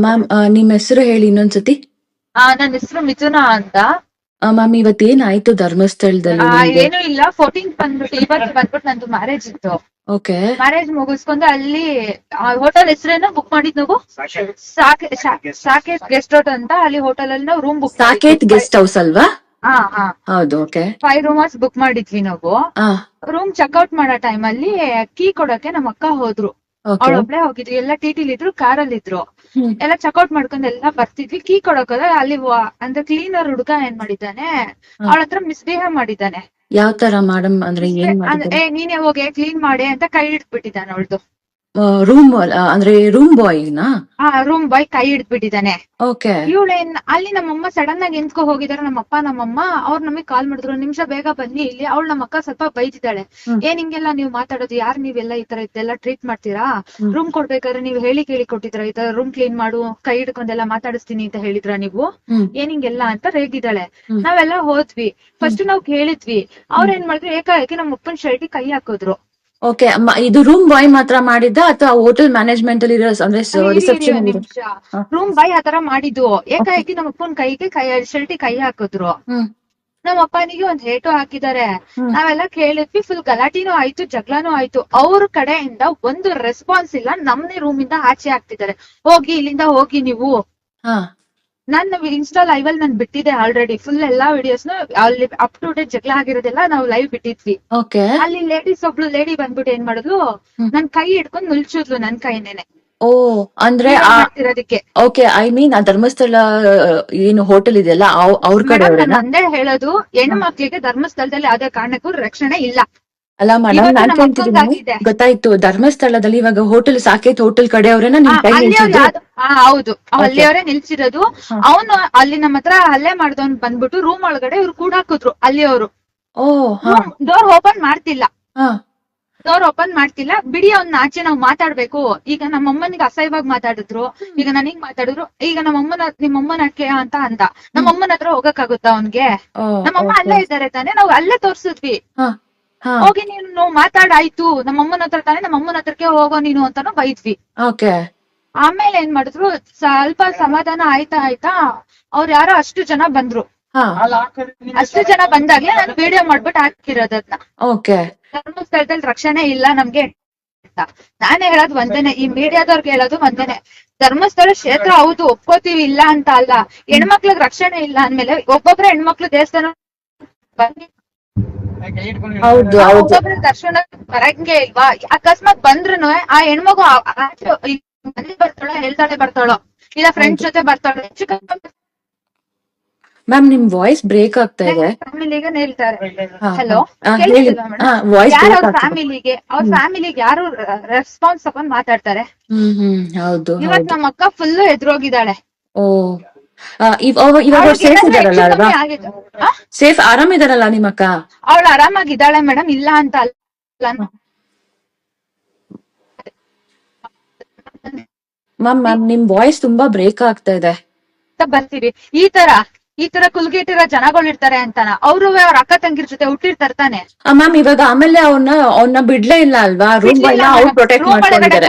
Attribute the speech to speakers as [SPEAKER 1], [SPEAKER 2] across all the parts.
[SPEAKER 1] Ma'am ನಿಮ್ ಹೆಸರು ಹೇಳಿ ಇನ್ನೊಂದ್ಸತಿ.
[SPEAKER 2] ಆ ನನ್ನ ಹೆಸರು ಮಿಥುನ ಅಂತ.
[SPEAKER 1] ಮ್ಯಾಮ್ ಇವತ್ತೇನಾಯ್ತು ಧರ್ಮಸ್ಥಳದಲ್ಲಿ
[SPEAKER 2] ಆ,
[SPEAKER 1] ಧರ್ಮಸ್ಥಳದಲ್ಲಿ
[SPEAKER 2] ಏನು ಇಲ್ಲ. ಫೋರ್ಟೀನ್ ಬಂದ್ಬಿಟ್ಟು ಇವತ್ತು ಬಂದ್ಬಿಟ್ಟು ನಂದು ಮ್ಯಾರೇಜ್ ಇತ್ತು.
[SPEAKER 1] ಓಕೆ.
[SPEAKER 2] ಮ್ಯಾರೇಜ್ ಮುಗಿಸ್ಕೊಂಡು ಅಲ್ಲಿ ಹೋಟೆಲ್ ಹೆಸರೇನು ಬುಕ್ ಮಾಡಿದ್ ನಾವು? ಸಾಕೆ ಸಾಕೇತ್ ಗೆಸ್ಟ್ ಹೌಸ್ ಅಂತ ಅಲ್ಲಿ ಹೋಟೆಲ್ ಅಲ್ಲಿ ನಾವು room book
[SPEAKER 1] Saket guest house ಅಲ್ವಾ?
[SPEAKER 2] ಹಾ ಹಾ.
[SPEAKER 1] ಹೌದು ಓಕೆ.
[SPEAKER 2] ಫೈವ್ ರೂಮರ್ಸ್ ಬುಕ್ ಮಾಡಿದ್ವಿ ನಾವು.
[SPEAKER 1] ಆ.
[SPEAKER 2] ರೂಮ್ ಚೆಕ್ಔಟ್ ಮಾಡೋ ಟೈಮ್ ಅಲ್ಲಿ ಕೀ ಕೊಡಕ್ಕೆ ನಮ್ಮ ಅಕ್ಕ ಹೋದ್ರು.
[SPEAKER 1] ಓಕೆ
[SPEAKER 2] ಅವಳು ಒಬ್ಳೆ ಹೋಗಿದ್ವಿ ಎಲ್ಲ ಟಿಟಿಲ್ ಇದ್ರು ಕಾರಲ್ಲಿ ಇದ್ರು. ಎಲ್ಲ ಚೆಕ್ಔಟ್ ಮಾಡ್ಕೊಂಡು ಎಲ್ಲ ಬರ್ತಿದ್ವಿ. ಕೀ ಕೊಡೋಕೋದ್ರೆ ಅಲ್ಲಿ ವ- ಅಂದ್ರೆ ಕ್ಲೀನರ್ ಹುಡುಗ ಏನ್ ಮಾಡಿದ್ದಾನೆ ಅವಳ ಹತ್ರ ಮಿಸ್ಬಿಹೇವ್ ಮಾಡಿದ್ದಾನೆ.
[SPEAKER 1] ಯಾವ ತರ ಮಾಡಮ್ ಅಂದ್ರೆ ಏನ್
[SPEAKER 2] ಅಂದ್ರೆ, ಏ ನೀನೇ ಹೋಗಿ ಕ್ಲೀನ್ ಮಾಡಿ ಅಂತ ಕೈ ಹಿಡ್ಬಿಟ್ಟಿದ್ದಾನೆ ಅವಳ್ದು.
[SPEAKER 1] ರೂಮ್ ಅಂದ್ರೆ ರೂಮ್ ಬಾಯ್
[SPEAKER 2] ಆ ರೂಮ್ ಬಾಯ್ ಕೈ ಹಿಡ್ಬಿಟ್ಟಿದ್ದಾನೆ
[SPEAKER 1] ಓಕೆ.
[SPEAKER 2] ಇವಳೇನ್ ಅಲ್ಲಿ ನಮ್ಮಮ್ಮ ಸಡನ್ ಆಗಿ ಎಂತ್ಕೊ ಹೋಗಿದಾರೆ ನಮ್ಮಪ್ಪ ನಮ್ಮಮ್ಮ ಅವ್ರು ನಮಗ್ ಕಾಲ್ ಮಾಡಿದ್ರು. ಒಂದ್ ನಿಮಿಷ ಬೇಗ ಬನ್ನಿ ಇಲ್ಲಿ. ಅವಳು ನಮ್ಮ ಅಕ್ಕ ಸ್ವಲ್ಪ ಬೈತಿದ್ದಾಳೆ
[SPEAKER 1] ಹ್ಮ್.
[SPEAKER 2] ಏನ್ ಹಿಂಗೆಲ್ಲ ನೀವ್ ಮಾತಾಡೋದು? ಯಾರ್ ನೀವೆಲ್ಲ ಈ ತರ ಇದೆಲ್ಲ ಟ್ರೀಟ್ ಮಾಡ್ತೀರಾ? ರೂಮ್ ಕೊಡ್ಬೇಕಾದ್ರೆ ನೀವ್ ಹೇಳಿ ಕೇಳಿ ಕೊಟ್ಟಿದ್ರ. ಈ ತರ ರೂಮ್ ಕ್ಲೀನ್ ಮಾಡು ಕೈ ಹಿಡ್ಕೊಂಡೆಲ್ಲ ಮಾತಾಡಿಸ್ತೀನಿ ಅಂತ ಹೇಳಿದ್ರ ನೀವು? ಏನ್ ಹಿಂಗೆಲ್ಲ ಅಂತ ರೇಗಿದ್ದಾಳೆ.
[SPEAKER 1] ಹ್ಮ್.
[SPEAKER 2] ನಾವೆಲ್ಲ ಹೋದ್ವಿ. ಫಸ್ಟ್ ನಾವ್ ಕೇಳಿದ್ವಿ. ಅವ್ರ ಏನ್ ಮಾಡಿದ್ರು? ಏಕಾಏಕಿ ನಮ್ಮ ಅಪ್ಪನ ಶರ್ಟಿಗೆ ಕೈ ಹಾಕಿದ್ರು.
[SPEAKER 1] ಓಕೆ ಇದು ರೂಮ್ ಬಾಯ್ ಮಾತ್ರ ಮಾಡಿದ್ದ ಅಥವಾ ಹೋಟೆಲ್ ಮ್ಯಾನೇಜ್ಮೆಂಟ್ ಅಲ್ಲಿ ಇರೋ ಅಂದ್ರೆ ರಿಸೆಪ್ಷನ್.
[SPEAKER 2] ರೂಮ್ ಬಾಯ್ ಆತರ ಮಾಡಿದ್ದು. ಏಕಾಏಕಿ ನಮ್ಮ ಅಪ್ಪನ್ ಕೈಗೆ ಕೈ ಶರ್ಟಿ ಕೈ ಹಾಕಿದ್ರು? ನಮ್ಮ ಅಪ್ಪನಿಗೆ ಒಂದ್ ಹೇಟು ಹಾಕಿದ್ದಾರೆ.
[SPEAKER 1] ಹ್ಮ್.
[SPEAKER 2] ನಾವೆಲ್ಲ ಕೇಳಿದ್ವಿ ಫುಲ್ ಗಲಾಟಿನೂ ಆಯ್ತು ಜಗಳನೂ ಆಯ್ತು. ಅವ್ರ ಕಡೆಯಿಂದ ಒಂದು ರೆಸ್ಪಾನ್ಸ್ ಇಲ್ಲ ನಮ್ನೇ ರೂಮ್ ಇಂದ ಆಚೆ ಹಾಕ್ತಿದ್ದಾರೆ. ಹೋಗಿ ಇಲ್ಲಿಂದ ಹೋಗಿ ನೀವು. ನನ್ನ ಇನ್ಸ್ಟಾ ಲೈವ್ ಅಲ್ಲಿ ನಾನು ಬಿಟ್ಟಿದ್ದೆ ಆಲ್ರೆಡಿ ಫುಲ್ ಎಲ್ಲಾ ವಿಡಿಯೋಸ್ ಅಲ್ಲಿ ಅಪ್ ಟು ಡೇಟ್ ಜಗಳ ಆಗಿರೋದೆಲ್ಲ ನಾವು ಲೈವ್ ಬಿಟ್ಟಿದ್ವಿ.
[SPEAKER 1] ಓಕೆ
[SPEAKER 2] ಅಲ್ಲಿ ಲೇಡೀಸ್ ಒಬ್ಳು ಲೇಡಿ ಬಂದ್ಬಿಟ್ಟು ಏನ್ ಮಾಡಿದ್ಲು?
[SPEAKER 1] ಹ್ಮ್.
[SPEAKER 2] ನನ್ ಕೈ ಹಿಡ್ಕೊಂಡ್ ನುಲ್ಚಿದ್ಲು ನನ್ ಕೈನೇನೆ.
[SPEAKER 1] ಓ ಅಂದ್ರೆ ಓಕೆ ಐ ಮೀನ್ ಆ ಧರ್ಮಸ್ಥಳ ಏನು ಹೋಟೆಲ್ ಇದೆಯಲ್ಲ ಅವ್- ಅವ್ರ ಕಡೆ
[SPEAKER 2] ಅಂದೇ ಹೇಳೋದು ಹೆಣ್ಣು ಮಕ್ಳಿಗೆ ಧರ್ಮಸ್ಥಳದಲ್ಲಿ ಯಾವ್ದೇ ಕಾರಣಕ್ಕೂ ರಕ್ಷಣೆ ಇಲ್ಲ.
[SPEAKER 1] ಅಲ್ಲ ಮೇಡಮ್ ನಾನ್ ಕೇಳ್ತಿದ್ದೀನಿ ಗೊತ್ತಾಯ್ತು ಧರ್ಮಸ್ಥಳದಲ್ಲಿ ಇವಾಗ ಹೋಟೆಲ್ ಸಾಕೇತ್ ಹೋಟೆಲ್ ಕಡೆ ನಿಮ್ ಕೈ
[SPEAKER 2] ಹೌದು. ಅಲ್ಲಿಯವರೇ ನಿಲ್ಸಿರೋದು.
[SPEAKER 1] ಹಾ.
[SPEAKER 2] ಅವನು ಅಲ್ಲಿ ನಮ್ಮ ಹತ್ರ ಹಲ್ಲೆ ಮಾಡ್ದವ್ನ್ ಬಂದ್ಬಿಟ್ಟು ರೂಮ್ ಒಳಗಡೆ ಇವ್ರು ಕೂಡ ಹಾಕಿದ್ರು ಅಲ್ಲಿಯವರು.
[SPEAKER 1] ಓ ಹಾ.
[SPEAKER 2] ಡೋರ್ ಓಪನ್ ಮಾಡ್ತಿಲ್ಲ. ಡೋರ್ ಓಪನ್ ಮಾಡ್ತಿಲ್ಲ. ಬಿಡಿ ಅವ್ನ ಆಚೆ ನಾವ್ ಮಾತಾಡ್ಬೇಕು. ಈಗ ನಮ್ಮ ಅಮ್ಮನಿಗೆ ಅಸಹ್ಯವಾಗಿ ಮಾತಾಡಿದ್ರು. ಈಗ ನನಗ್ ಮಾತಾಡಿದ್ರು. ಈಗ ನಮ್ಮ ಅಮ್ಮನ ನಿಮ್ಮ ಅಮ್ಮನ ಅಕ್ಕೆ ಅಂತ ಅಂದ. ನಮ್ಮ ಅಮ್ಮನ ಹತ್ರ ಹೋಗಕ್ಕಾಗುತ್ತಾ ಅವ್ನ್ಗೆ? ನಮ್ಮಮ್ಮ ಅಲ್ಲೇ ಇದ್ದಾರೆ ತಾನೆ. ನಾವ್ ಅಲ್ಲೇ ತೋರ್ಸಿದ್ವಿ. ಹೋಗಿ ನೀನು ಮಾತಾಡಾಯ್ತು. ನಮ್ಮ ಅಮ್ಮನ ಹತ್ರ ತಾನೆ ನಮ್ಮ ಅಮ್ಮನ ಹತ್ರಕ್ಕೆ ಹೋಗೋ ನೀನು ಅಂತಾನು ಬೈದ್ವಿ.
[SPEAKER 1] ಓಕೆ.
[SPEAKER 2] ಆಮೇಲೆ ಏನ್ ಮಾಡಿದ್ರು ಸ್ವಲ್ಪ ಸಮಾಧಾನ ಆಯ್ತಾ ಆಯ್ತಾ ಅವ್ರು ಯಾರೋ ಅಷ್ಟು ಜನ ಬಂದ್ರು.
[SPEAKER 1] ಹಾ.
[SPEAKER 2] ಅಷ್ಟು ಜನ ಬಂದಾಗ್ಲೇ ನಾನು ವಿಡಿಯೋ ಮಾಡ್ಬಿಟ್ಟು ಹಾಕಿರೋದನ್ನ
[SPEAKER 1] ಓಕೆ.
[SPEAKER 2] ಧರ್ಮಸ್ಥಳದಲ್ಲಿ ರಕ್ಷಣೆ ಇಲ್ಲ ನಮ್ಗೆ ಅಂತ. ನಾನೇ ಹೇಳೋದು ಒಂದೇನೆ ಈ ಮೀಡಿಯಾದವ್ರಿಗೆ ಹೇಳೋದು ಒಂದೇನೆ. ಧರ್ಮಸ್ಥಳ ಕ್ಷೇತ್ರ ಹೌದು ಒಪ್ಕೋತೀವಿ ಇಲ್ಲ ಅಂತ ಅಲ್ಲ. ಹೆಣ್ಮಕ್ಳಿಗೆ ರಕ್ಷಣೆ ಇಲ್ಲ ಅಂದ್ಮೇಲೆ ಒಬ್ಬೊಬ್ರೆ ಹೆಣ್ಮಕ್ಳು ದೇವಸ್ಥಾನ
[SPEAKER 1] ಹೌದು ಹೌದು.
[SPEAKER 2] ಒಬ್ಬೊಬ್ರು ದರ್ಶನ ಬರಂಗೆ ಇಲ್ವಾ? ಅಕಸ್ಮಾತ್ ಬಂದ್ರು ಆ ಹೆಣ್ಮಗು ಈ ಬರ್ತಾಳೋ ಹೇಳ್ತಾಳೆ ಬರ್ತಾಳೋ? ಇಲ್ಲ ಫ್ರೆಂಡ್ಸ್ ಜೊತೆ ಬರ್ತಾಳೆ? ಹೆಚ್ಚು
[SPEAKER 1] ಮ್ಯಾಮ್ ನಿಮ್ ವಾಯ್ಸ್ ಬ್ರೇಕ್ ಆಗ್ತಾ ಇದೆ.
[SPEAKER 2] ಫ್ಯಾಮಿಲಿಗೆ ಹೇಳ್ತಾರೆ. ಹಲೋ ಅವ್ರ ಫ್ಯಾಮಿಲಿಗೆ ಅವ್ರ ಫ್ಯಾಮಿಲಿಗೆ ಯಾರು ರೆಸ್ಪಾನ್ಸ್ ತಗೊಂಡ್ ಮಾತಾಡ್ತಾರೆ?
[SPEAKER 1] ಹ್ಮ್ ಹ್ಮ್ ಹೌದು
[SPEAKER 2] ಇವತ್ ನಮ್ಮ ಅಕ್ಕ ಫುಲ್ ಎದುರೋಗಿದ್ದಾಳೆ.
[SPEAKER 1] ಓ ಇವಾಗ ಸೇಫ್ ಅಲ್ವಾ? ಸೇಫ್ ಆರಾಮಿದಾರಲ್ಲ ನಿಮ್ಮ ಅಕ್ಕ?
[SPEAKER 2] ಅವಳು ಆರಾಮಾಗಿದ್ದಾಳೆ ಮೇಡಮ್ ಇಲ್ಲ ಅಂತ ಅಲ್ಲ.
[SPEAKER 1] ಮ್ಯಾಮ್ ಮ್ಯಾಮ್ ನಿಮ್ ವಾಯ್ಸ್ ತುಂಬಾ ಬ್ರೇಕ್ ಆಗ್ತಾ ಇದೆ.
[SPEAKER 2] ಬರ್ತೀರಿ ಈ ತರ ಈ ತರ ಕುಲ್ಗಿಟ್ಟಿರೋ ಜನಗಳು ಇರ್ತಾರೆ ಅಂತಾನ. ಅವರು ಅವ್ರ ಅಕ್ಕ ತಂಗಿರ್ ಜೊತೆ ಹುಟ್ಟಿರ್ತಾರೆ ತಾನೆ.
[SPEAKER 1] ಮ್ಯಾಮ್ ಇವಾಗ ಆಮೇಲೆ ಅವ್ನ ಅವ್ನ ಬಿಡ್ಲೇ ಇಲ್ಲ ಅಲ್ವಾ? ರೂಮ್ ಪ್ರೊಟೆಕ್ಟ್ ಮಾಡ್ಕೊಂಡಿದ್ದಾರೆ.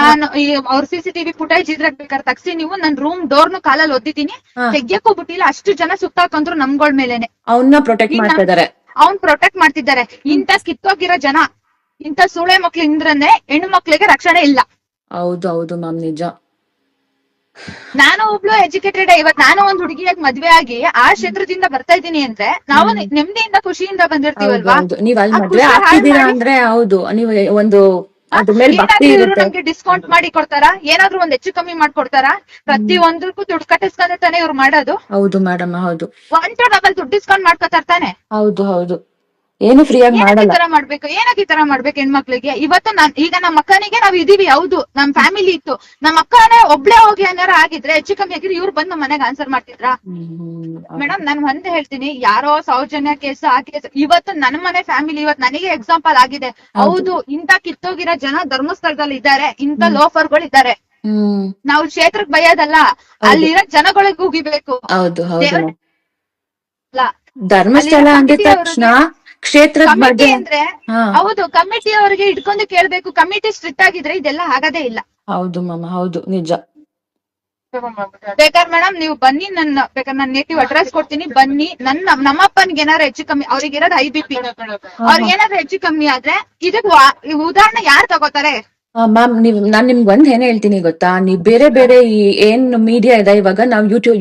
[SPEAKER 2] ನಾನು ಈ ಅವ್ರ ಸಿಸಿಟಿವಿ ಫುಟೇಜ್ ಇದ್ರಾಗ ಬೇಕಾದ್ರೆ ತಗ್ಸಿ ನೀವು. ನನ್ ರೂಮ್ ಡೋರ್ನು ಕಾಲಲ್ಲಿ ಒದ್ದಿದ್ದೀನಿ. ತೆಗಿಯಕ್ಕೂ ಬಿಟ್ಟಿಲ್ಲ. ಅಷ್ಟು ಜನ ಸುತ್ತಾಕಂದ್ರು ನಮ್ಗಳ ಮೇಲೆನೆ.
[SPEAKER 1] ಅವನ್ನ ಪ್ರೊಟೆಕ್ಟ್ ಮಾಡ್ತಿದ್ದಾರೆ.
[SPEAKER 2] ಅವ್ನ್ ಪ್ರೊಟೆಕ್ಟ್ ಮಾಡ್ತಿದ್ದಾರೆ. ಇಂತ ಕಿತ್ತೋಗಿರೋ ಜನ ಇಂತ ಸೂಳೆ ಮಕ್ಳು ಇಂದ್ರನೆ ಹೆಣ್ಣು ಮಕ್ಳಿಗೆ ರಕ್ಷಣೆ ಇಲ್ಲ.
[SPEAKER 1] ಹೌದು ಹೌದು ಮ್ಯಾಮ್ ನಿಜ.
[SPEAKER 2] ನಾನು ಒಬ್ಳು ಎಜುಕೇಟೆಡ್ ಇವತ್ ನಾನು ಒಂದ್ ಹುಡುಗಿಯಾಗಿ ಮದ್ವೆ ಆಗಿ ಆ ಕ್ಷೇತ್ರದಿಂದ ಬರ್ತಾ ಇದ್ದೀನಿ ಅಂದ್ರೆ ನಾವು ನೆಮ್ಮದಿಯಿಂದ ಖುಷಿಯಿಂದ ಬಂದಿರ್ತೀವಲ್ವಾ?
[SPEAKER 1] ನೀವ್ ಅಲ್ಲಿ ಮದ್ವೆ ಆಗ್ತಿದ್ದೀರಾ ಅಂದ್ರೆ ಹೌದು ನೀವು ಒಂದು
[SPEAKER 2] ನಮ್ಗೆ ಡಿಸ್ಕೌಂಟ್ ಮಾಡಿ ಕೊಡ್ತಾರಾ? ಏನಾದ್ರು ಒಂದ್ ಹೆಚ್ಚು ಕಮ್ಮಿ ಮಾಡ್ಕೊಡ್ತಾರ ಪ್ರತಿ ಒಂದಕ್ಕೂ ದುಡ್ಡು ಕಟ್ಟಿಸ್ಕೊಂಡ್ರೆ ತಾನೆ ಇವ್ರು ಮಾಡೋದು?
[SPEAKER 1] ಹೌದು ಮೇಡಮ್ ಹೌದು.
[SPEAKER 2] ಒನ್ ಟು ಡಬಲ್ ದುಡ್ಡು ಡಿಸ್ಕೌಂಟ್ ಮಾಡ್ಕೊತಾರ ತಾನೆ?
[SPEAKER 1] ಹೌದು ಹೌದು. ಏನು ಫ್ರೀ ಆಗಿ
[SPEAKER 2] ಏನಕ್ಕೆ ಈ
[SPEAKER 1] ಮಾಡಲ್ಲ.
[SPEAKER 2] ತರ ಮಾಡ್ಬೇಕು? ಏನಕ್ಕೆ ಈ ತರ ಮಾಡ್ಬೇಕು ಹೆಣ್ಮಕ್ಳಿಗೆ? ಇವತ್ತು ನಾನ್ ಈಗ ನಮ್ಮ ಅಕ್ಕನಿಗೆ ನಾವ್ ಇದೀವಿ ಹೌದು. ನಮ್ ಫ್ಯಾಮಿಲಿ ಇತ್ತು. ನಮ್ಮ ಅಕ್ಕನೇ ಒಬ್ಳೆ ಹೋಗಿ ಏನಾರ ಆಗಿದ್ರೆ ಹೆಚ್ಚು ಕಮ್ಮಿ ಆಗಿದ್ರೆ ಇವ್ರು ಬಂದು ಮನೆಗೆ ಆನ್ಸರ್ ಮಾಡ್ತಿದ್ರಾ. ಮೇಡಮ್ ನಾನ್ ಒಂದ್ ಹೇಳ್ತೀನಿ. ಯಾರೋ ಸೌಜನ್ಯ ಕೇಸ್ ಆ ಕೇಸ್ ಇವತ್ತು ನನ್ ಮನೆ ಫ್ಯಾಮಿಲಿ ಇವತ್ತು ನನಗೆ ಎಕ್ಸಾಂಪಲ್ ಆಗಿದೆ. ಹೌದು ಇಂತ ಕಿತ್ತೋಗಿರೋ ಜನ ಧರ್ಮಸ್ಥಳದಲ್ಲಿ ಇದ್ದಾರೆ. ಇಂತ ಲೋಫರ್ಗಳು ಇದ್ದಾರೆ. ನಾವು ಕ್ಷೇತ್ರಕ್ಕೆ ಬಯ್ಯೋದಲ್ಲ ಅಲ್ಲಿರೋ ಜನಗಳಿಗೆ. ಅಲ್ಲ.
[SPEAKER 1] ಧರ್ಮಸ್ಥಳ
[SPEAKER 2] ಅಂದ
[SPEAKER 1] ತಕ್ಷಣ ಕ್ಷೇತ್ರದ
[SPEAKER 2] ಕಮಿಟಿ
[SPEAKER 1] ಬಗ್ಗೆ
[SPEAKER 2] ಅಂದ್ರೆ
[SPEAKER 1] ಹಾ.
[SPEAKER 2] ಹೌದು ಕಮಿಟಿ ಅವರಿಗೆ ಇಟ್ಕೊಂಡು ಕೇಳ್ಬೇಕು. ಕಮಿಟಿ ಸ್ಟ್ರಿಕ್ಟ್ ಆಗಿದ್ರೆ ಇದೆಲ್ಲ ಆಗದೇ ಇಲ್ಲ.
[SPEAKER 1] ಹೌದು ಮಮ್ಮ ಹೌದು ನಿಜ.
[SPEAKER 2] ಬೇಕಾದ್ರೆ ಮೇಡಮ್ ನೀವು ಬನ್ನಿ ನನ್ನ ಬೇಕಾದ್ರೆ ನನ್ನ ನೇಟಿವ್ ಅಡ್ರೆಸ್ ಕೊಡ್ತೀನಿ. ಬನ್ನಿ. ನನ್ನ ನಮ್ಮಪ್ಪನ್ಗೆ ಏನಾದ್ರು ಹೆಚ್ಚು ಕಮ್ಮಿ ಅವ್ರಿಗೆ ಇರೋದು ಐ ಬಿ ಪಿ. ಅವ್ರಿಗೆ ಏನಾದ್ರು ಹೆಚ್ಚು ಕಮ್ಮಿ ಆದ್ರೆ ಇದಕ್ ವಾ- ಈ ಉದಾಹರಣೆ ಯಾರು ತಗೋತಾರೆ?
[SPEAKER 1] ಮ್ಯಾಮ್ ನೀವ್ ನಾನ್ ನಿಮ್ಗೆ ಒಂದ್ ಏನ್ ಹೇಳ್ತೀನಿ ಗೊತ್ತಾ? ನೀವ್ ಬೇರೆ ಬೇರೆ ಈ ಏನ್ ಮೀಡಿಯಾ ಇದೆ ಇವಾಗ ನಾವ್ ಯೂಟ್ಯೂಬ್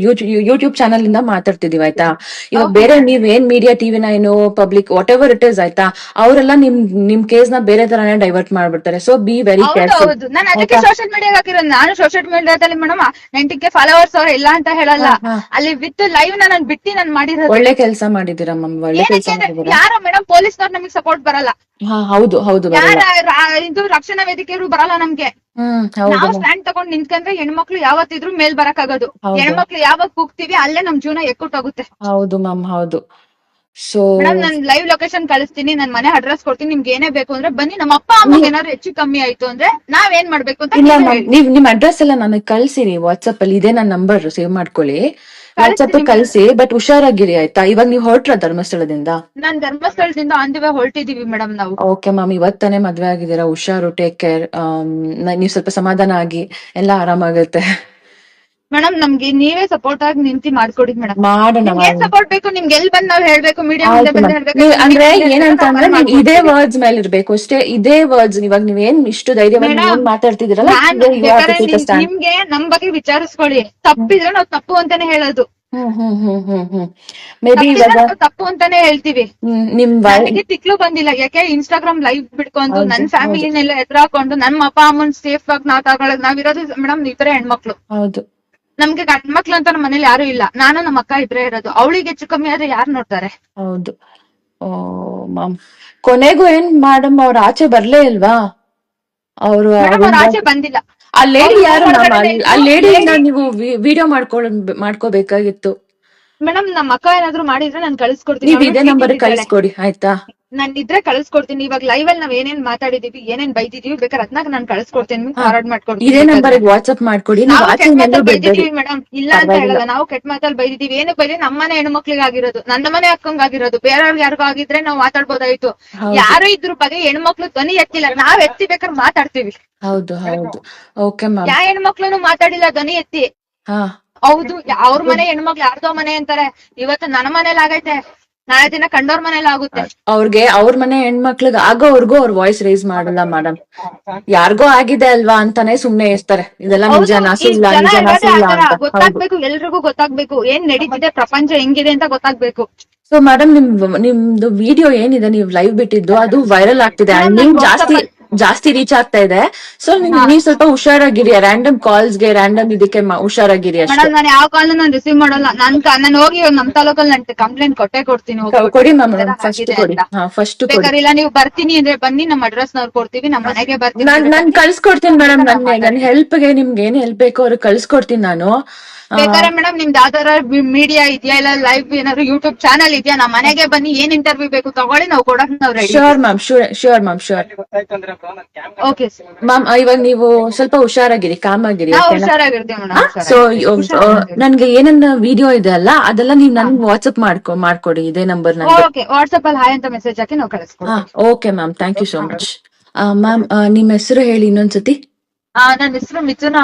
[SPEAKER 1] ಯೂಟ್ಯೂಬ್ ಚಾನಲ್ ಇಂದ ಮಾತಾಡ್ತಿದೀವಿ ಆಯ್ತಾ? ಇವಾಗ ಬೇರೆ ನೀವ್ ಏನ್ ಮೀಡಿಯಾ ಟಿವಿ ಏನು public whatever it is ಆಯ್ತಾ? ಅವರೆಲ್ಲ ನಿಮ್ ನಿಮ್ ಕೇಸ್ನ ಬೇರೆ ತರಾನೇ ಡೈವರ್ಟ್ ಮಾಡ್ಬಿಡ್ತಾರೆ. ಸೊ ಬಿ ವೆರಿ ಕೇರ್ಫುಲ್
[SPEAKER 2] ಹೌದು. ನಾನು ಅದಕ್ಕೆ ಸೋಷಿಯಲ್ ಮೀಡಿಯಾಗ ಹಾಕಿರೋದು. ನಾನು ಸೋಶಿಯಲ್ ಮೀಡಿಯಾದಲ್ಲಿ ಮೇಡಮ್ ನೆಂಟಿಗೆ ಫಾಲೋವರ್ಸ್ ಅವ್ರ ಇಲ್ಲ ಅಂತ ಹೇಳಲ್ಲ. ಅಲ್ಲಿ ವಿತ್ ಲೈವ್ ನಾನು ಬಿಟ್ಟು ನಾನು ಮಾಡಿರೋದು.
[SPEAKER 1] ಒಳ್ಳೆ ಕೆಲಸ ಮಾಡಿದೀರಾ ಮ್ಯಾಮ್? ಒಳ್ಳೆ ಕೆಲಸ
[SPEAKER 2] ಏನಕ್ಕೆ
[SPEAKER 1] ಮಾಡಿದೀರಾ
[SPEAKER 2] ಯಾರೋ ಮೇಡಮ್ ಪೊಲೀಸ್ನವ್ರು ನಮಗೆ ಸಪೋರ್ಟ್ ಬರಲ್ಲ.
[SPEAKER 1] ಹಾ ಹೌದು ಹೌದು ಬರಲ್ಲ.
[SPEAKER 2] ಇದು ರಕ್ಷಣಾ ವೇದಿಕೆಯವರು ಬರಲ್ಲ ನಮ್ಗೆ. ನಾವು. ಸ್ಟ್ಯಾಂಡ್ ತಗೊಂಡ್ ನಿಂತ್ಕೊಂಡ್ರೆ ಹೆಣ್ಮಕ್ಳು ಯಾವತ್ತಿದ್ರು ಮೇಲ್ ಬರಕ್
[SPEAKER 1] ಆಗೋದು
[SPEAKER 2] ಹೆಣ್ಮಕ್ಳು ಯಾವಾಗ ಕೂಗ್ತೀವಿ ಅಲ್ಲೇ ನಮ್ ಜೀವನ ಎಕ್ಕುಟ್ಟೋಗುತ್ತೆ
[SPEAKER 1] ಹೌದು ಮ್ಯಾಮ್ ಹೌದು. ಸೊ
[SPEAKER 2] ಮೇಡಮ್ ನಾನ್ ಲೈವ್ ಲೊಕೇಶನ್ ಕಳಿಸ್ತೀನಿ ನನ್ ಮನೆ ಅಡ್ರೆಸ್ ಕೊಡ್ತೀನಿ ನಿಮ್ಗೆ ಏನೇ ಬೇಕು ಅಂದ್ರೆ ಬನ್ನಿ. ನಮ್ಮ ಅಪ್ಪ ಅಮ್ಮಗೆ ಏನಾದ್ರು ಹೆಚ್ಚು ಕಮ್ಮಿ ಆಯ್ತು ಅಂದ್ರೆ ನಾವ್ ಏನ್ ಮಾಡ್ಬೇಕು ಅಂತ
[SPEAKER 1] ಇಲ್ಲ
[SPEAKER 2] ನೀವೇ
[SPEAKER 1] ಮ್ಯಾಮ್
[SPEAKER 2] ಹೇಳಿ.
[SPEAKER 1] ನೀವ್ ನಿಮ್ ಅಡ್ರೆಸ್ ಎಲ್ಲ ನನಗೆ ಕಳ್ಸಿರಿ. ವಾಟ್ಸ್ಆಪ್ ಅಲ್ಲಿ ಇದೇ ನನ್ನ ನಂಬರ್ ಸೇವ್ ಮಾಡ್ಕೊಳ್ಳಿ. ವಾಟ್ಸ್ಆಪ್ ಕಳ್ಸಿ ಬಟ್ ಹುಷಾರಾಗಿರಿ ಆಯ್ತಾ? ಇವಾಗ ನೀವು ಹೊರಟ್ರ ಧರ್ಮಸ್ಥಳದಿಂದ?
[SPEAKER 2] ನಾನ್ ಧರ್ಮಸ್ಥಳದಿಂದ ಆನ್ ದಿ ವೇ ಹೊರಟಿದೀವಿ ಮೇಡಮ್ ನಾವು.
[SPEAKER 1] ಓಕೆ ಮ್ಯಾಮ್ ಇವತ್ತಾನೆ ಮದ್ವೆ ಆಗಿದ್ದೀರಾ. ಹುಷಾರು ಟೇಕ್ ಕೇರ್ ನೀವ್ ಸ್ವಲ್ಪ ಸಮಾಧಾನ ಆಗಿ ಎಲ್ಲ ಆರಾಮಾಗುತ್ತೆ.
[SPEAKER 2] ಮೇಡಮ್ ನಮ್ಗೆ ನೀವೇ ಸಪೋರ್ಟ್ ಆಗಿ ನಿಂತಿ ಮಾಡ್ಕೊಡಿ ಮೇಡಮ್
[SPEAKER 1] ಮಾಡೋಣ
[SPEAKER 2] ಏನ್
[SPEAKER 1] ಮಾಡೋಣ.
[SPEAKER 2] ಸಪೋರ್ಟ್ ಬೇಕು? ನಿಮ್ಗೆ ಎಲ್ಲಿ ಬಂದ್ ನಾವ್ ಹೇಳ್ಬೇಕು? ಮೀಡಿಯಾ ಮುಂದೆ
[SPEAKER 1] ಆಯ್ತು
[SPEAKER 2] ಬಂದ್
[SPEAKER 1] ma'am.
[SPEAKER 2] ಹೇಳ್ಬೇಕು?
[SPEAKER 1] ನೀವ್ ಅಂದ್ರೆ
[SPEAKER 2] ನಿಮ್ಗೆ
[SPEAKER 1] ಏನಂತ ಅಂದ್ರೆ
[SPEAKER 2] ನೀವ್
[SPEAKER 1] ಇದೇ ವರ್ಡ್ಸ್ ಮೇಲೆ ಇರ್ಬೇಕು ಅಷ್ಟೇ. ಇದೇ ವರ್ಡ್ಸ್ ಇವಾಗ ನೀವೇನ್ ಇಷ್ಟು ಧೈರ್ಯವಾಗಿ
[SPEAKER 2] Madam,
[SPEAKER 1] ಏನ್ ಮಾತಾಡ್ತಿದ್ದೀರಲ್ಲ?
[SPEAKER 2] ಧೈರ್ಯ
[SPEAKER 1] ಇದೇ you have to take a
[SPEAKER 2] ನಿಮ್-
[SPEAKER 1] stand.
[SPEAKER 2] ನಿಮ್ಗೆ ನಮ್ ಬಗ್ಗೆ ವಿಚಾರಿಸ್ಕೊಳ್ಳಿ. ತಪ್ಪಿದ್ರೆ ನಾವ್ ತಪ್ಪು ಅಂತಾನೆ ಹೇಳೋದು.
[SPEAKER 1] ಹ್ಮ್ ಹ್ಮ್ ಹ್ಮ್ ಹ್ಮ್ ಹ್ಮ್. ಮೇ ಬಿ
[SPEAKER 2] ತಪ್ಪಿದ್ರೆ
[SPEAKER 1] ಇವಾಗ
[SPEAKER 2] ನಾವ್ ತಪ್ಪು ಅಂತಾನೆ ಹೇಳ್ತೀವಿ.
[SPEAKER 1] ಹ್ಮ್, ನಿಮ್ ವೈ-
[SPEAKER 2] ನನಗೆ ತಿಕ್ಲು ಬಂದಿಲ್ಲ. ಯಾಕೆ? ಇನ್ಸ್ಟಾಗ್ರಾಮ್ ಲೈವ್ ಬಿಟ್ಕೊಂಡು
[SPEAKER 1] ಹೌದು,
[SPEAKER 2] ನನ್. ಫ್ಯಾಮಿಲಿನೆಲ್ಲ ಎದುರಾಕೊಂಡು ನಮ್ಮ ಅಪ್ಪ ಅಮ್ಮನ್ ಸೇಫ್ ಆಗಿ ನಾವ್ ತಗೊಳಕ್ ನಾವಿರೋದು ಮೇಡಮ್ ಇಬ್ಬರೇ ಹೆಣ್ಮಕ್ಳು.
[SPEAKER 1] ಹೌದು.
[SPEAKER 2] ನಮ್ಗೆ ಗಂಡ್ ಮಕ್ಳು ಅಂತ ನಮ್ಮ ಮನೇಲಿ ಯಾರು ಇಲ್ಲ. ನಾನು ನಮ್ಮ ಅಕ್ಕ ಇಬ್ರೇ ಇರೋದು. ಅವಳಿಗೆ ಹೆಚ್ಚು ಕಮ್ಮಿ ಆದ್ರೆ ಯಾರು ನೋಡ್ತಾರೆ?
[SPEAKER 1] ಹೌದು. ಓ ಮಾಮ್. ಕೊನೆಗೂ ಏನ್ ಮಾಡಮ್ ಅವ್ರ ಆಚೆ ಬರ್ಲೇ ಇಲ್ವಾ? ಅವರು
[SPEAKER 2] ಮೇಡಮ್ ಅವ್ರ ಆಚೆ ಬಂದಿಲ್ಲ.
[SPEAKER 1] ಆ ಲೇಡಿ
[SPEAKER 2] ಅವ್ರು
[SPEAKER 1] ಯಾರು
[SPEAKER 2] ಹೊರಗಡೆ
[SPEAKER 1] ಆ ಲೇಡಿಯಿಂದ
[SPEAKER 2] lady-
[SPEAKER 1] ನೀವು ವಿಡಿಯೋ ಮಾಡ್ಕೊಳ್ ಮಾಡ್ಕೋಬೇಕಾಗಿತ್ತು.
[SPEAKER 2] ಮೇಡಮ್ ನಮ್ಮ ಅಕ್ಕ ಏನಾದ್ರು ಮಾಡಿದ್ರೆ ನಾನು ಕಳಿಸ್ಕೊಡ್ತೀನಿ.
[SPEAKER 1] ನೀವ್
[SPEAKER 2] ಅವ್ಳು
[SPEAKER 1] ಇದೇ ನಂಬರ್. ಕಳಿಸ್ಕೊಡಿ ಆಯ್ತಾ?
[SPEAKER 2] ನಾನ್ ಇದ್ರೆ ಕಳ್ಸ್ಕೊಡ್ತೀನಿ. ಇವಾಗ ಲೈವ್ ಅಲ್ಲಿ ನಾವ್ ಏನೇನ್ ಮಾತಾಡಿದೀವಿ ಏನೇನ್ ಬೈದಿದೀವಿ ಬೇಕಾದ್ರೆ ಅದ್ನಾಗ ನಾನು ಕಳ್ಸ್ಕೊಡ್ತೀನಿ. ಫಾರ್ವರ್ಡ್ ಮಾಡ್ಕೊಡ್ತೀನಿ.
[SPEAKER 1] ನಂಬರ್ ವಾಟ್ಸ್ಆಪ್ ಮಾಡ್ಕೊಡಿ. ನೀವು ಆಚೆ
[SPEAKER 2] ಬೈದಿದೀವಿ ಮೇಡಮ್ ಇಲ್ಲ ಅಂತ. ಹೇಳಲ್ಲ. ನಾವು ಕೆಟ್ಟ ಮಾತಲ್ಲಿ ಬೈದಿದೀವಿ. ಏನಕ್ಕೆ ಬೈದಿ ನಮ್ಮನೆ ಹೆಣ್ಮಕ್ಳಿಗೆ ಆಗಿರೋದು ನನ್ನ ಮನೆ ಅಕ್ಕಂಗ್ ಆಗಿರೋದು ಬೇರೆಯವ್ರಿಗೆ ಯಾರಿಗೂ ಆಗಿದ್ರೆ ನಾವು ಮಾತಾಡ್ಬೋದಾಯ್ತು. ಯಾರು ಇದ್ರ ಬಗ್ಗೆ ಹೆಣ್ಮಕ್ಳು ಧ್ವನಿ ಎತ್ತಿಲ್ಲ. ನಾವ್ ಎತ್ತಿ ಬೇಕಾದ್ರೆ ಮಾತಾಡ್ತೀವಿ.
[SPEAKER 1] ಹೌದು ಹೌದು. ಓಕೆ ಮ್ಯಾಮ್
[SPEAKER 2] ಯಾ ಹೆಣ್ಮಕ್ಳು ಮಾತಾಡಿಲ್ಲ ಧ್ವನಿ ಎತ್ತಿ?
[SPEAKER 1] ಹಾ.
[SPEAKER 2] ಹೌದು. ಅವ್ರ ಮನೆ ಹೆಣ್ಮಕ್ಳು ಯಾರ್ದೋ ಮನೆ ಅಂತಾರೆ. ಇವತ್ತು ನನ್ನ ಮನೇಲಿ ಆಗೈತೆ. ನಾಳೆ ದಿನ ಕಂಡೋರ್ ಮನೇಲಿ ಆಗುತ್ತೆ.
[SPEAKER 1] ಅವ್ರಿಗೆ ಅವ್ರ ಮನೆ ಹೆಣ್ಮಕ್ಳಿಗೆ ಆಗೋವರ್ಗೂ ಅವ್ರ ವಾಯ್ಸ್ ರೈಸ್ ಮಾಡಲ್ಲ ಮೇಡಮ್ ಯಾರಿಗೋ ಆಗಿದೆ ಅಲ್ವಾ ಅಂತಾನೆ ಸುಮ್ನೆ ಇರ್ತಾರೆ ಇದೆಲ್ಲ ನಿಜ ಅಂತ. ಹೌದು
[SPEAKER 2] ಗೊತ್ತಾಗ್ಬೇಕು ಎಲ್ರಿಗೂ ಗೊತ್ತಾಗ್ಬೇಕು. ಏನ್ ನಡೀತಿದೆ ಪ್ರಪಂಚ ಹೆಂಗಿದೆ ಅಂತ ಗೊತ್ತಾಗ್ಬೇಕು.
[SPEAKER 1] ಸೊ ಮೇಡಮ್ ನಿಮ್ ನಿಮ್ದು ವಿಡಿಯೋ ಏನಿದೆ? ನೀವು ಲೈವ್ ಬಿಟ್ಟಿದ್ದು ಅದು ವೈರಲ್ ಆಗ್ತಿದೆ. ಅಂಡ್ ಜಾಸ್ತಿ ಜಾಸ್ತಿ ರೀಚ್ ಆಗ್ತಾ ಇದೆ. ಸೊ ನೀವು ಸ್ವಲ್ಪ ಹುಷಾರಾಗಿರಿ ರ್ಯಾಂಡಮ್ ಕಾಲ್ಸ್ಗೆ ರ್ಯಾಂಡಮ್ ಇದಕ್ಕೆ ಮ- ಹುಷಾರಾಗಿರಿ ಅಷ್ಟೇ?
[SPEAKER 2] ಮೇಡಮ್ ನಾನು ಯಾವ ಕಾಲ್ ನಾನು ರಿಸೀವ್ ಮಾಡಲ್ಲ. ನಾನ್ ಕ- ನಾನು ಹೋಗಿ ನಮ್ಮ ನಮ್ ತಾಲೂಕಲ್ಲಿ ನಾನು ಕಂಪ್ಲೇಂಟ್ ಕೊಟ್ಟೆ ಕೊಡ್ತೀನಿ.
[SPEAKER 1] ಕೊಡಿ ಮ್ಯಾಮ್
[SPEAKER 2] ಈ ತರ
[SPEAKER 1] ಫಸ್ಟ್
[SPEAKER 2] ಆಗಿದೆ
[SPEAKER 1] ಕೊಡಿ.
[SPEAKER 2] ಅಂತ.
[SPEAKER 1] ಹಾ ಫಸ್ಟ್ ಕೊಡಿ.
[SPEAKER 2] ಬೇಕಾದ್ರೆ ಇಲ್ಲ ನೀವು ಬರ್ತೀನಿ ಅಂದ್ರೆ ಬನ್ನಿ ನಮ್ಮ ಅಡ್ರೆಸ್ ನಾವ್ ಕೊಡ್ತೀವಿ ನಮ್ಮ ಮನೆಗೆ ಬರ್ತೀನಿ
[SPEAKER 1] ನಾನ್ ನಾನ್ ಕಳ್ಸ್ಕೊಡ್ತೀನಿ ಮೇಡಮ್ ನನ್ಗೆ. ನನ್ ಹೆಲ್ಪ್ಗೆ ನಿಮ್ಗೆ ಏನ್ ಹೆಲ್ಪ್ ಬೇಕೋ ಅವ್ರಿಗೆ ಕಳ್ಸ್ಕೊಡ್ತೀನಿ ನಾನು. ಆ,
[SPEAKER 2] ಬೇಕಾದ್ರೆ ಮೇಡಮ್ ನಿಮ್ದು ಯಾವ್ದಾರ ಮೀಡಿಯಾ ಇದೆಯಾ? ಇಲ್ಲ ಲೈವ್ ಏನಾದ್ರು ಯೂಟ್ಯೂಬ್ ಚಾನಲ್ ಇದೆಯಾ? ನಮ್ಮ ಮನೆಗೆ ಬನ್ನಿ ಏನ್ ಇಂಟರ್ವ್ಯೂ ಬೇಕು? ತಗೊಳ್ಳಿ ನಾವು ಕೊಡಕ್ ನಾವ್ ready
[SPEAKER 1] sure ma'am sure ma'am sure
[SPEAKER 2] okay
[SPEAKER 1] ma'am ಇವಾಗ ನೀವು ಸ್ವಲ್ಪ ಹುಷಾರಾಗಿರಿ ಕಾಮ್ ಆಗಿರಿ ಸೊ ನನ್ಗೆ ಏನನ್ನ ವಿಡಿಯೋ ಇದೆ ಅಲ್ಲ ಅದೆಲ್ಲ ನೀವು ನನ್ ವಾಟ್ಸ್ಆಪ್ ಮಾಡ್ಕೊ ಮಾಡ್ಕೊಡಿ ಇದೇ ನಂಬರ್
[SPEAKER 2] ವಾಟ್ಸ್ಆಪ್ ಅಲ್ಲಿ ಹಾಯ್ ಅಂತ ಮೆಸೇಜ್ ಹಾಕಿ ನಾವು ಕಳಿಸ್ಕೊಡಿ
[SPEAKER 1] okay ma'am thank you so much ma'am ನಿಮ್ ಹೆಸರು ಹೇಳಿ ಇನ್ನೊಂದ್ಸತಿ.
[SPEAKER 2] ನನ್ನ ಹೆಸರು ಮಿಥುನ